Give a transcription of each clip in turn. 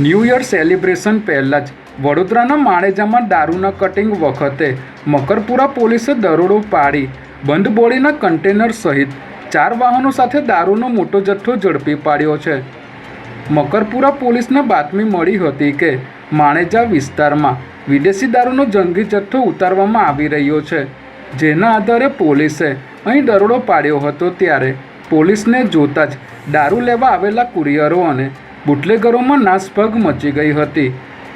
New year celebration પહેલાં જ. વડોદરાના માણેજામાં દારૂના કટિંગ વખતે મકરપુરા પોલીસે દરોડો પાડી, બંધ બોડીના કન્ટેનર સહિત ચાર વાહનો સાથે દારૂનો મોટો જથ્થો ઝડપી પાડ્યો છે. મકરપુરા પોલીસને બાતમી મળી હતી કે માણેજા વિસ્તારમાં વિદેશી દારૂનો જંગી જથ્થો ઉતારવામાં આવી રહ્યો છે. જેના આધારે પોલીસે અહીં દરોડો પાડ્યો હતો ત્યારે પોલીસને જોતાં જ દારૂ લેવા આવેલા કુરિયરો અને બુટલેગરોમાં નાસભાગ મચી ગઈ હતી.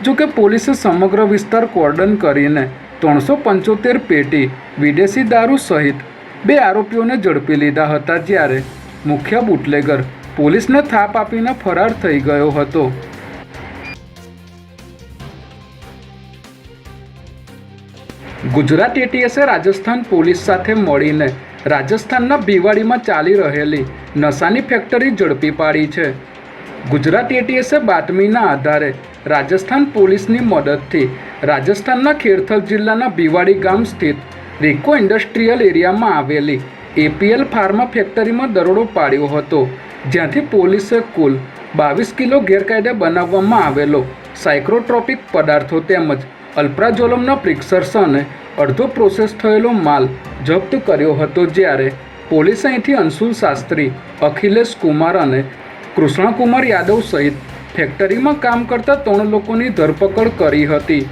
જોકે પોલીસે સમગ્ર વિસ્તાર કોર્ડન કરીને ત્રણસો પંચોતેર પેટી વિદેશી દારૂ સહિત બે આરોપીઓને ઝડપી લીધા હતા જ્યારે મુખ્ય બુટલેગર પોલીસને થાપ આપીને ફરાર થઈ ગયો હતો. ગુજરાત એટીએસે રાજસ્થાન પોલીસ સાથે મળીને રાજસ્થાનના ભીવાડીમાં ચાલી રહેલી નશાની ફેક્ટરી ઝડપી પાડી છે. ગુજરાત એટીએસે બાતમીના આધારે રાજસ્થાન પોલીસની મદદથી રાજસ્થાનના ખેરથલ જિલ્લાના ભીવાડી ગામ સ્થિત રિકો ઇન્ડસ્ટ્રીયલ એરિયામાં આવેલી એપીએલ ફાર્મા ફેક્ટરીમાં દરોડો પાડ્યો હતો, જ્યાંથી પોલીસે કુલ બાવીસ કિલો ગેરકાયદે બનાવવામાં આવેલો સાયક્રોટ્રોપિક પદાર્થો તેમજ અલ્પ્રાઝોલમના પ્રિક્સર્સ અને અડધો પ્રોસેસ થયેલો માલ જપ્ત કર્યો હતો, જ્યારે પોલીસ અહીંથી અંશુલ શાસ્ત્રી, અખિલેશ કુમાર અને કૃષ્ણકુમાર યાદવ સહિત ફેક્ટરીમાં કામ કરતા ત્રણ લોકોની ધરપકડ કરી હતી.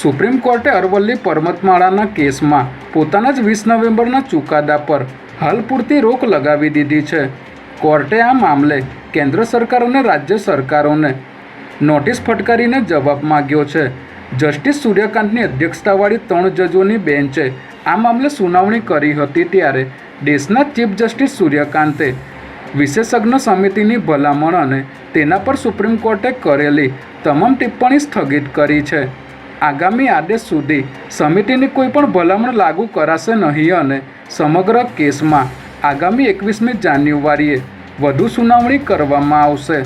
સુપ્રીમ કોર્ટે અરવલ્લી પરમતમાળાના કેસમાં પોતાના જ વીસ નવેમ્બરના ચુકાદા પર હાલ પૂરતી રોક લગાવી દીધી છે. કોર્ટે આ મામલે કેન્દ્ર સરકાર અને રાજ્ય સરકારોને નોટિસ ફટકારીને જવાબ માગ્યો છે. જસ્ટિસ સૂર્યકાંતની અધ્યક્ષતાવાળી ત્રણ જજોની બેન્ચે આ મામલે સુનાવણી કરી હતી ત્યારે દેશના ચીફ જસ્ટિસ સૂર્યકાંતે વિશેષજ્ઞ સમિતિની ભલામણ અને તેના પર સુપ્રીમ કોર્ટે કરેલી તમામ ટિપ્પણી સ્થગિત કરી છે. આગામી આદેશ સુધી સમિતિની કોઈ પણ ભલામણ લાગુ કરાશે નહીં અને સમગ્ર કેસમાં આગામી એકવીસમી જાન્યુઆરીએ વધુ સુનાવણી કરવામાં આવશે.